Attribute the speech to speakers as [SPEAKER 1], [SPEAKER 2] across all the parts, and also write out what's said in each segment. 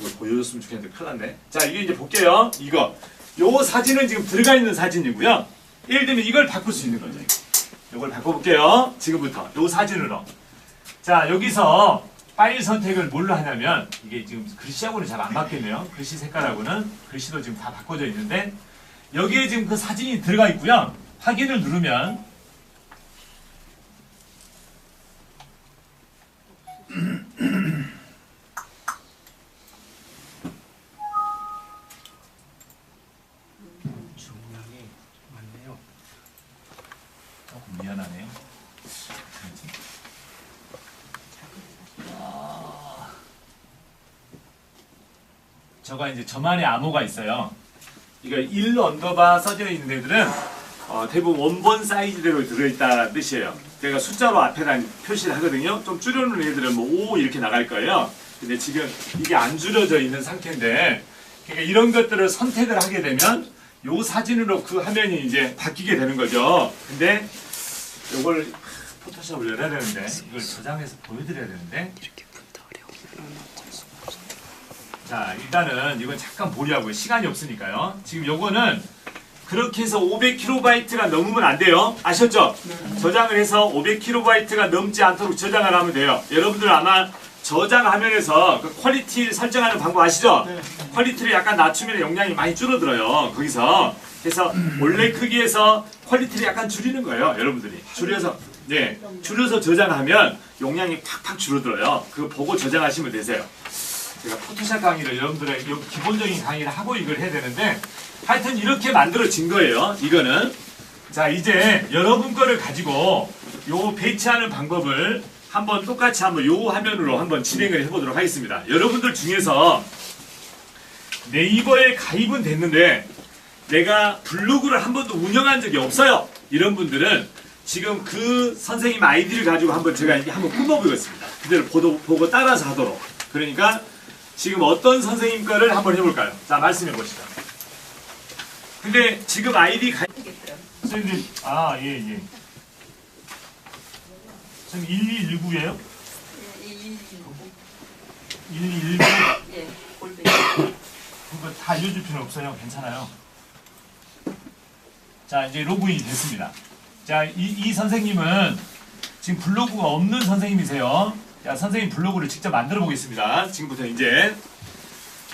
[SPEAKER 1] 이거 보여줬으면 좋겠는데 큰일 났네. 자, 이게 이제 볼게요. 이거. 요 사진은 지금 들어가 있는 사진이고요. 예를 들면 이걸 바꿀 수 있는 거죠. 이걸 바꿔볼게요. 지금부터. 요 사진으로. 자, 여기서 파일 선택을 뭘로 하냐면, 이게 지금 글씨하고는 잘 안 맞겠네요. 글씨 색깔하고는. 글씨도 지금 다 바꿔져 있는데, 여기에 지금 그 사진이 들어가 있고요. 확인을 누르면,
[SPEAKER 2] 중량이 많네요.
[SPEAKER 1] 조금 미안하네요. 뭐지? 아, 저가 이제 저만의 암호가 있어요. 이거 1 언더바 써져 있는 애들은 어, 대부분 원본 사이즈대로 들어있다는 뜻이에요. 제가 숫자로 앞에다 표시를 하거든요. 좀 줄여놓은 애들은 뭐 5 이렇게 나갈 거예요. 근데 지금 이게 안 줄여져 있는 상태인데 그러니까 이런 것들을 선택을 하게 되면 요 사진으로 그 화면이 이제 바뀌게 되는 거죠. 근데 요걸 포토샵을 열어야 되는데 이걸 저장해서 보여드려야 되는데
[SPEAKER 2] 이렇게 수가 없어.
[SPEAKER 1] 자 일단은 이건 잠깐 보려고요. 시간이 없으니까요. 지금 요거는 그렇게 해서 500kB가 넘으면 안 돼요. 아셨죠? 저장을 해서 500kB가 넘지 않도록 저장을 하면 돼요. 여러분들 아마 저장 화면에서 그 퀄리티 설정하는 방법 아시죠? 퀄리티를 약간 낮추면 용량이 많이 줄어들어요 거기서. 그래서 원래 크기에서 퀄리티를 약간 줄이는 거예요 여러분들이. 줄여서 네. 줄여서 저장하면 용량이 팍팍 줄어들어요. 그거 보고 저장하시면 되세요 제가 포토샵 강의를 여러분들의 요 기본적인 강의를 하고 이걸 해야 되는데 하여튼 이렇게 만들어진 거예요. 이거는 자 이제 여러분 거를 가지고 요 배치하는 방법을 한번 똑같이 한번 요 화면으로 한번 진행을 해보도록 하겠습니다. 여러분들 중에서 네이버에 가입은 됐는데 내가 블로그를 한 번도 운영한 적이 없어요. 이런 분들은 지금 그 선생님 아이디를 가지고 한번 제가 한번 꾸며보겠습니다. 그대로 보고 따라서 하도록. 그러니까 지금 어떤 선생님 거를 한번 해볼까요? 자, 말씀해 보시죠. 근데 지금 아이디 가... 선생님, 아, 예, 예. 선생님 1219예요? 1219?
[SPEAKER 3] 예, 골뱅이.
[SPEAKER 1] 그거 다 알려줄 필요 없어요. 괜찮아요. 자, 이제 로그인이 됐습니다. 자, 이, 이 선생님은 지금 블로그가 없는 선생님이세요. 자, 선생님 블로그를 직접 만들어 보겠습니다. 지금부터 이제.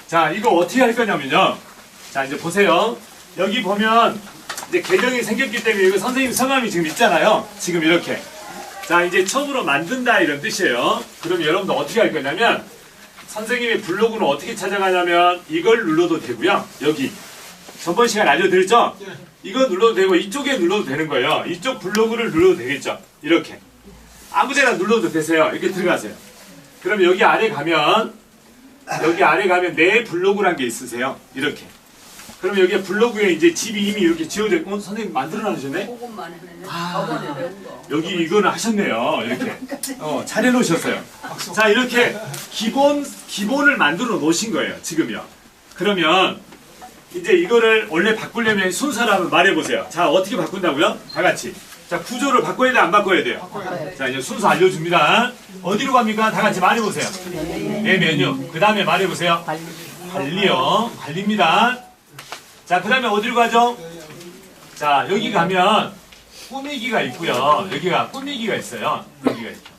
[SPEAKER 1] 자, 이거 어떻게 할 거냐면요. 자, 이제 보세요. 여기 보면 이제 계정이 생겼기 때문에 이거 선생님 성함이 지금 있잖아요. 지금 이렇게. 자, 이제 처음으로 만든다 이런 뜻이에요. 그럼 여러분들 어떻게 할 거냐면 선생님의 블로그는 어떻게 찾아가냐면 이걸 눌러도 되고요. 여기 전번 시간 알려드렸죠? 이거 눌러도 되고 이쪽에 눌러도 되는 거예요. 이쪽 블로그를 눌러도 되겠죠? 이렇게 아무데나 눌러도 되세요. 이렇게 들어가세요. 그럼 여기 아래 가면 여기 아래 가면 내 블로그란 게 있으세요. 이렇게. 그럼 여기 블로그에 이제 집이 이미 이렇게 지어져 있고 어, 선생님 만들어 놔주셨네?
[SPEAKER 3] 그것만 하네.
[SPEAKER 1] 아.
[SPEAKER 3] 저번에 배운 거.
[SPEAKER 1] 여기 이거는 하셨네요. 이렇게 어, 잘해 놓으셨어요. 자 이렇게 기본 기본을 만들어 놓으신 거예요. 지금요. 그러면 이제 이거를 원래 바꾸려면 순서를 한번 말해 보세요. 자 어떻게 바꾼다고요? 다 같이. 자 구조를 바꿔야 돼 안 바꿔야 돼요? 자 이제 순서 알려줍니다. 어디로 갑니까? 다 같이 말해 보세요. 네 메뉴. 그 다음에 말해 보세요. 관리요. 관리입니다. 자 그 다음에 어디로 가죠? 자 여기 가면 꾸미기가 있고요. 여기가 꾸미기가 있어요. 여기가 있죠.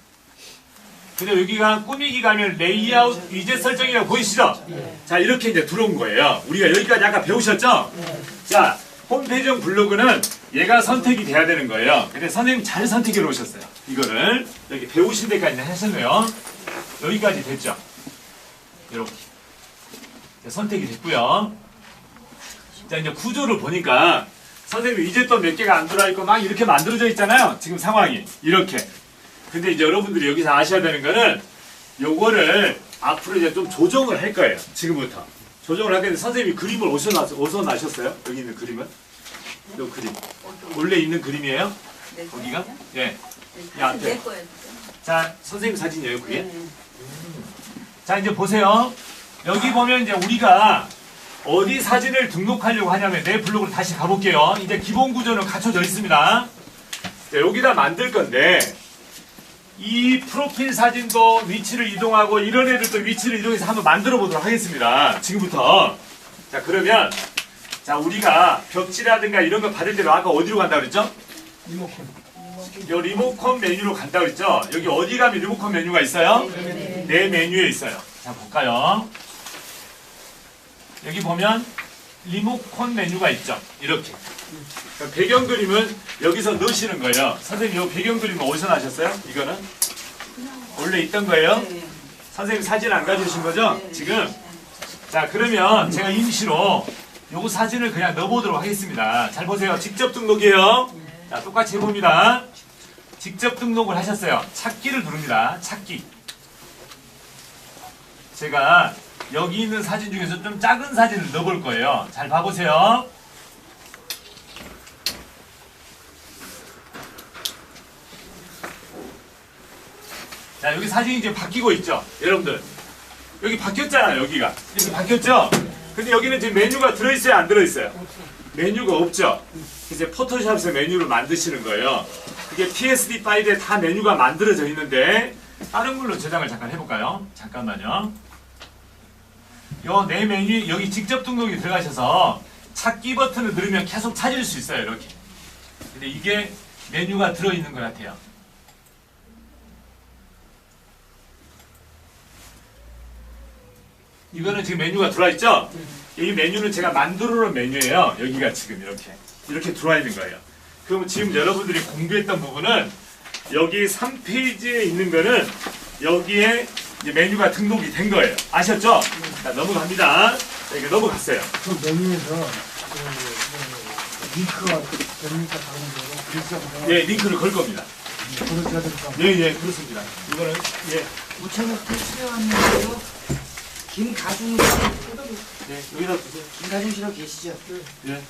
[SPEAKER 1] 근데 여기가 꾸미기 가면 레이아웃 위젯 설정이라고 보이시죠? 자 이렇게 이제 들어온 거예요. 우리가 여기까지 아까 배우셨죠? 자 홈페이지용 블로그는 얘가 선택이 돼야 되는 거예요. 근데 선생님 잘 선택해 놓으셨어요. 이거를 여기 배우신 데까지 하셨네요. 여기까지 됐죠? 이렇게 자, 선택이 됐고요. 자 이제 구조를 보니까 선생님 이제 또 몇 개가 안 들어있고 막 이렇게 만들어져 있잖아요. 지금 상황이 이렇게. 근데 이제 여러분들이 여기서 아셔야 되는 거는 요거를 앞으로 이제 좀 조정을 할 거예요. 지금부터. 조정을 할 건데 선생님이 그림을 어디서 나, 어디서 나셨어요? 여기 있는 그림은? 요 그림. 원래 있는 그림이에요?
[SPEAKER 3] 내
[SPEAKER 1] 거기가? 예.
[SPEAKER 3] 내
[SPEAKER 1] 야, 앞에. 자, 선생님 사진이에요, 그게?
[SPEAKER 3] 네.
[SPEAKER 1] 자 이제 보세요. 여기 보면 이제 우리가 어디 사진을 등록하려고 하냐면 내 블로그로 다시 가볼게요. 이제 기본 구조는 갖춰져 있습니다. 자, 여기다 만들 건데 이 프로필 사진도 위치를 이동하고 이런 애들도 위치를 이동해서 한번 만들어 보도록 하겠습니다. 지금부터. 자, 그러면 자, 우리가 벽지라든가 이런 거 받을 때는 아까 어디로 간다 그랬죠?
[SPEAKER 2] 리모컨.
[SPEAKER 1] 요 리모컨 메뉴로 간다 그랬죠? 여기 어디 가면 리모컨 메뉴가 있어요? 네 메뉴에 있어요. 자, 볼까요? 여기 보면 리모컨 메뉴가 있죠. 이렇게. 그럼 배경 그림은 여기서 넣으시는 거예요. 선생님, 이 배경 그림은 어디서 나셨어요? 이거는? 원래 있던 거예요?
[SPEAKER 3] 네.
[SPEAKER 1] 선생님 사진 안 가져오신 거죠? 지금? 자, 그러면 제가 임시로 요거 사진을 그냥 넣어보도록 하겠습니다. 잘 보세요. 직접 등록이에요. 자, 똑같이 해봅니다. 직접 등록을 하셨어요. 찾기를 누릅니다. 찾기. 제가 여기 있는 사진 중에서 좀 작은 사진을 넣어볼 거예요. 잘 봐보세요. 자, 여기 사진이 이제 바뀌고 있죠? 여러분들. 여기 바뀌었잖아요, 여기가. 이렇게 바뀌었죠? 근데 여기는 지금 메뉴가 들어있어요, 안 들어있어요? 메뉴가 없죠? 이제 포토샵에서 메뉴를 만드시는 거예요. 그게 PSD 파일에 다 메뉴가 만들어져 있는데, 다른 걸로 저장을 잠깐 해볼까요? 잠깐만요. 요 네 메뉴, 여기 직접 등록이 들어가셔서 찾기 버튼을 누르면 계속 찾을 수 있어요, 이렇게. 근데 이게 메뉴가 들어있는 것 같아요. 이거는 지금 메뉴가 들어와 있죠? 이 메뉴는 제가 만들어 놓은 메뉴예요. 여기가 지금 이렇게 이렇게 들어와 있는 거예요. 그럼 지금 여러분들이 공부했던 부분은 여기 3페이지에 있는 거는 여기에 이제 메뉴가 등록이 된 거예요. 아셨죠? 자, 넘어갑니다. 자, 이거 넘어갔어요.
[SPEAKER 4] 그 메뉴에서 그, 그 링크가 됩니까 다른 데로 글자가
[SPEAKER 1] 예, 링크를 걸 겁니다.
[SPEAKER 4] 그렇게 해야 될까?
[SPEAKER 1] 예, 예, 그렇습니다. 이거는 예,
[SPEAKER 5] 우체국도 수령하는데요. 김가중 씨,
[SPEAKER 1] 예, 여기다 두세요.
[SPEAKER 5] 김가중 씨로 계시죠?
[SPEAKER 1] 예.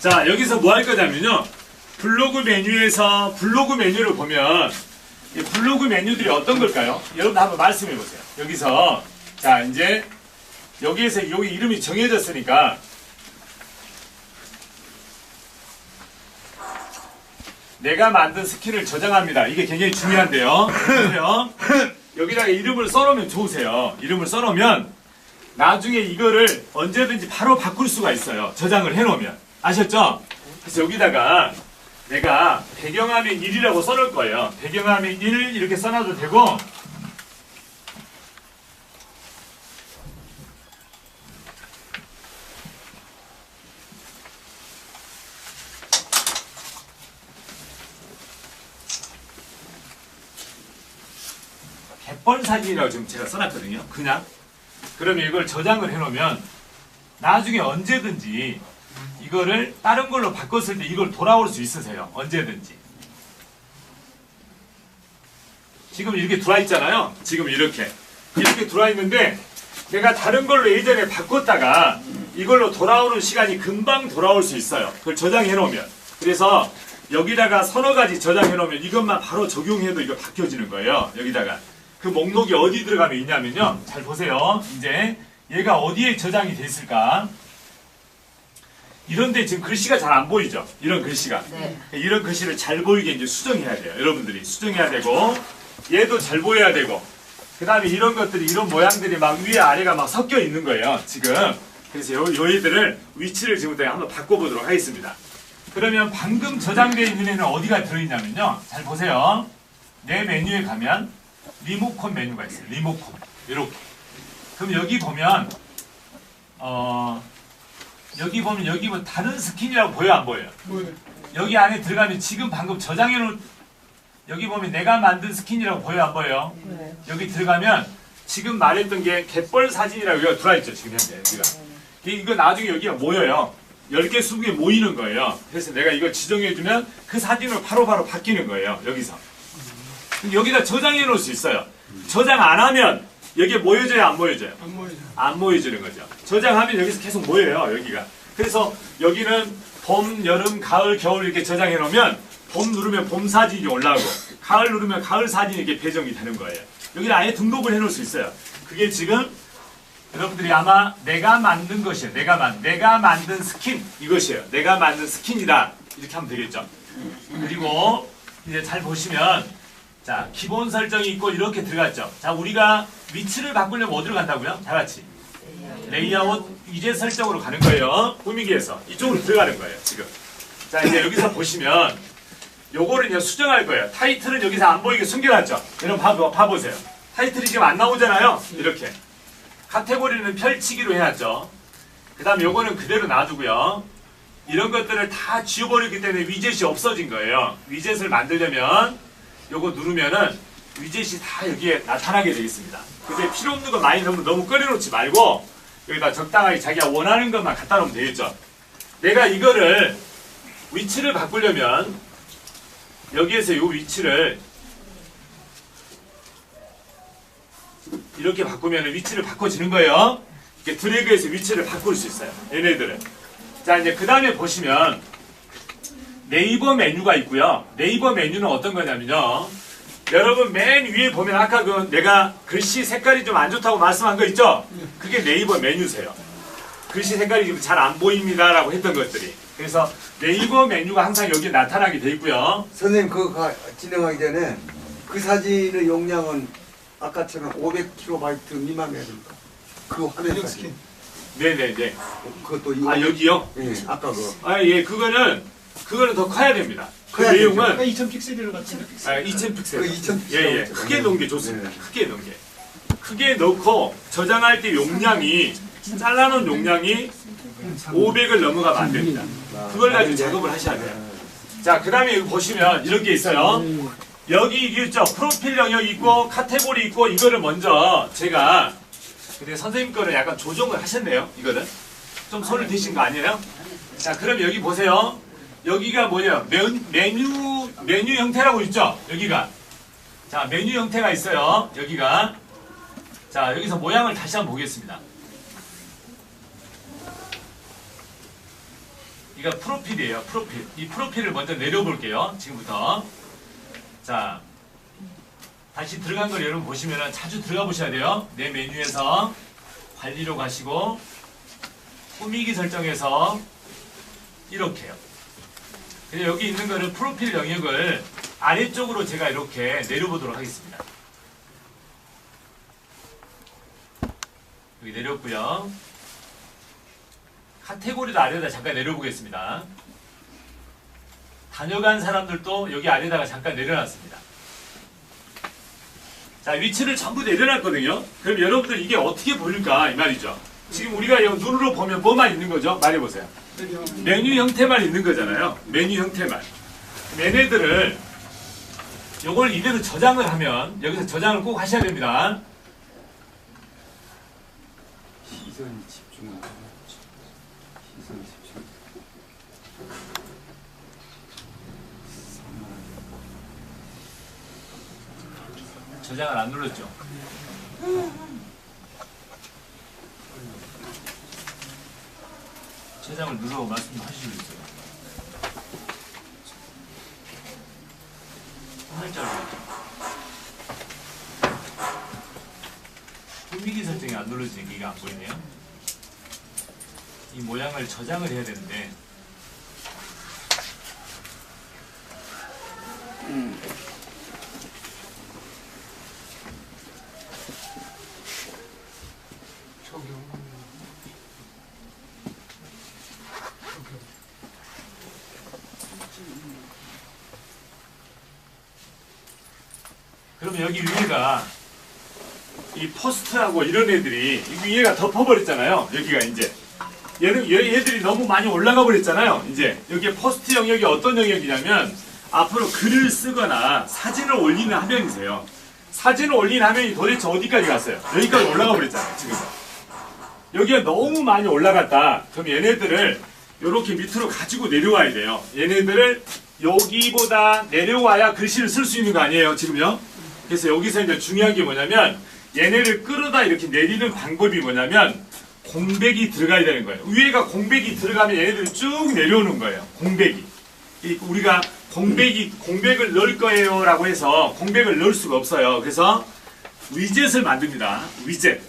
[SPEAKER 1] 자, 여기서 뭐 할 거냐면요. 블로그 메뉴에서 블로그 메뉴를 보면 이 블로그 메뉴들이 어떤 걸까요? 여러분 한번 말씀해 보세요. 여기서 자, 이제 여기에서 여기 이름이 정해졌으니까 내가 만든 스킨을 저장합니다. 이게 굉장히 중요한데요. 여기다가 이름을 써놓으면 좋으세요. 이름을 써놓으면 나중에 이거를 언제든지 바로 바꿀 수가 있어요. 저장을 해놓으면. 아셨죠? 그래서 여기다가 내가 배경화면 1이라고 써놓을 거예요. 배경화면 1 이렇게 써놔도 되고 갯벌 사진이라고 지금 제가 써놨거든요. 그냥. 그러면 이걸 저장을 해놓으면 나중에 언제든지 이거를 다른 걸로 바꿨을 때 이걸 돌아올 수 있으세요. 언제든지. 지금 이렇게 들어와 있잖아요. 지금 이렇게. 이렇게 들어와 있는데 내가 다른 걸로 예전에 바꿨다가 이걸로 돌아오는 시간이 금방 돌아올 수 있어요. 그걸 저장해 놓으면. 그래서 여기다가 서너 가지 저장해 놓으면 이것만 바로 적용해도 이거 바뀌어지는 거예요. 여기다가. 그 목록이 어디 들어가면 있냐면요. 잘 보세요. 이제 얘가 어디에 저장이 돼 있을까? 이런데 지금 글씨가 잘 안 보이죠? 이런 글씨가.
[SPEAKER 3] 네.
[SPEAKER 1] 이런 글씨를 잘 보이게 이제 수정해야 돼요. 여러분들이 수정해야 되고 얘도 잘 보여야 되고 그 다음에 이런 것들이 이런 모양들이 막 위에 아래가 막 섞여 있는 거예요. 지금 그래서 요, 요 애들을 위치를 지금부터 한번 바꿔보도록 하겠습니다. 그러면 방금 저장되어 있는 애는 어디가 들어있냐면요. 잘 보세요. 내 메뉴에 가면 리모컨 메뉴가 있어요. 리모컨 이렇게. 그럼 여기 보면 어 여기 보면 여기 뭐 다른 스킨이라고 보여 안 보여요?
[SPEAKER 4] 뭐
[SPEAKER 1] 여기 안에 들어가면 지금 방금 저장해 놓은 여기 보면 내가 만든 스킨이라고 보여 안 보여요?
[SPEAKER 3] 네.
[SPEAKER 1] 여기 들어가면 지금 말했던 게 갯벌 사진이라고 여기가 들어있죠 지금 현재 여기가. 이- 이거 나중에 여기가 모여요. 10개 20개 모이는 거예요. 그래서 내가 이걸 지정해주면 그 사진으로 바로바로 바뀌는 거예요 여기서. 여기다 저장해 놓을 수 있어요. 저장 안 하면 여기에 모여져요 안 모여져요?
[SPEAKER 4] 안 모이죠.
[SPEAKER 1] 안 모여지는 거죠. 저장하면 여기서 계속 모여요, 여기가. 그래서 여기는 봄, 여름, 가을, 겨울 이렇게 저장해 놓으면 봄 누르면 봄 사진이 올라오고 가을 누르면 가을 사진이 이렇게 배정이 되는 거예요. 여기는 아예 등록을 해 놓을 수 있어요. 그게 지금 여러분들이 아마 내가 만든 것이에요. 내가 만 내가 만든 스킨 이것이에요. 내가 만든 스킨이다 이렇게 하면 되겠죠. 그리고 이제 잘 보시면 자 기본 설정이 있고 이렇게 들어갔죠. 자 우리가 위치를 바꾸려면 어디로 간다고요? 다 같이 레이아웃 위제 설정으로 가는 거예요. 꾸미기에서 이쪽으로 들어가는 거예요. 지금 자 이제 여기서 보시면 요거를 이제 수정할 거예요. 타이틀은 여기서 안 보이게 숨겨놨죠. 여러분 봐, 봐보세요. 타이틀이 지금 안 나오잖아요. 이렇게. 카테고리는 펼치기로 해놨죠. 그 다음에 요거는 그대로 놔두고요. 이런 것들을 다 지워버렸기 때문에 위젯이 없어진 거예요. 위젯을 만들려면 요거 누르면은 위젯이 다 여기에 나타나게 되겠습니다. 근데 필요 없는 거 많이 넣으면 너무 꺼내놓지 말고 여기다 적당하게 자기가 원하는 것만 갖다 놓으면 되겠죠. 내가 이거를 위치를 바꾸려면 여기에서 요 위치를 이렇게 바꾸면 위치를 바꿔지는 거예요. 이렇게 드래그해서 위치를 바꿀 수 있어요. 얘네들은. 자, 이제 그 다음에 보시면 네이버 메뉴가 있고요. 네이버 메뉴는 어떤 거냐면요. 여러분 맨 위에 보면 아까 그 내가 글씨 색깔이 좀 안 좋다고 말씀한 거 있죠? 그게 네이버 메뉴세요. 글씨 색깔이 지금 잘안 보입니다라고 했던 것들이. 그래서 네이버 메뉴가 항상 여기 나타나게 돼 있고요.
[SPEAKER 6] 선생님 그거 가- 진행하기 전에 그 사진의 용량은 아까처럼 500kB 미만이어야 됩니까? 그 화면.
[SPEAKER 4] 스킨.
[SPEAKER 1] 네네네.
[SPEAKER 6] 그것도 이거
[SPEAKER 1] 아 여기요?
[SPEAKER 6] 예, 아까 그
[SPEAKER 1] 아 예, 그거는 그거는 더 커야 됩니다. 그
[SPEAKER 6] 커야 되죠.
[SPEAKER 1] 내용은
[SPEAKER 4] 아까 2000 픽셀이라 같은데.
[SPEAKER 1] 아, 2000 픽셀.
[SPEAKER 6] 그 2000
[SPEAKER 1] 예, 예.
[SPEAKER 6] 픽셀.
[SPEAKER 1] 크게 넣은 게 좋습니다.
[SPEAKER 6] 네.
[SPEAKER 1] 크게 넣은 게. 크게 넣고 저장할 때 용량이 잘라놓은 용량이 500을 넘어가면 안 됩니다. 그걸 가지고 작업을 하셔야 돼요. 자, 그 다음에 여기 보시면 이런 게 있어요. 여기 이게 있죠. 프로필 영역 있고 카테고리 있고 이거를 먼저 제가 근데 선생님 거를 약간 조정을 하셨네요. 이거는 좀 손을 대신 거 아니에요? 자, 그럼 여기 보세요. 여기가 뭐냐? 메- 메뉴 메뉴 형태라고 있죠. 여기가 자 메뉴 형태가 있어요. 여기가 자 여기서 모양을 다시 한번 보겠습니다. 이거 프로필이에요. 프로필. 이 프로필을 먼저 내려볼게요. 지금부터. 자, 다시 들어간 걸 여러분 보시면 자주 들어가 보셔야 돼요. 내 메뉴에서 관리로 가시고 꾸미기 설정에서 이렇게요. 여기 있는 거를 프로필 영역을 아래쪽으로 제가 이렇게 내려보도록 하겠습니다. 여기 내렸고요. 카테고리도 아래에다 잠깐 내려보겠습니다. 다녀간 사람들도 여기 아래다가 잠깐 내려놨습니다. 자, 위치를 전부 내려놨거든요. 그럼 여러분들 이게 어떻게 보일까 이 말이죠. 지금 우리가 이 눈으로 보면 뭐만 있는 거죠? 말해보세요. 메뉴 형태만 있는 거잖아요. 메뉴 형태만. 얘네들을 요걸 이대로 저장을 하면 여기서 저장을 꼭 하셔야 됩니다.
[SPEAKER 6] 시선 집중. 시선 집중.
[SPEAKER 1] 저장을 안 눌렀죠. 저장을 눌러 말씀하시고 있어요. 살짝 꾸미기 설정이 안 눌러지니까 이게 안 보이네요. 이 모양을 저장을 해야 되는데 그러면 여기 위에가 이 포스트하고 이런 애들이 이 위에가 덮어버렸잖아요. 여기가 이제 얘는 얘- 얘들이 너무 많이 올라가 버렸잖아요. 이제 여기에 포스트 영역이 어떤 영역이냐면 앞으로 글을 쓰거나 사진을 올리는 화면이세요. 사진을 올리는 화면이 도대체 어디까지 갔어요? 여기까지 올라가 버렸잖아요. 지금 여기가 너무 많이 올라갔다. 그럼 얘네들을 이렇게 밑으로 가지고 내려와야 돼요. 얘네들을 여기보다 내려와야 글씨를 쓸 수 있는 거 아니에요, 지금요? 그래서 여기서 이제 중요한 게 뭐냐면 얘네를 끌어다 이렇게 내리는 방법이 뭐냐면 공백이 들어가야 되는 거예요. 위에가 공백이 들어가면 얘네들이 쭉 내려오는 거예요. 공백이. 이 우리가 공백이 공백을 넣을 거예요라고 해서 공백을 넣을 수가 없어요. 그래서 위젯을 만듭니다. 위젯.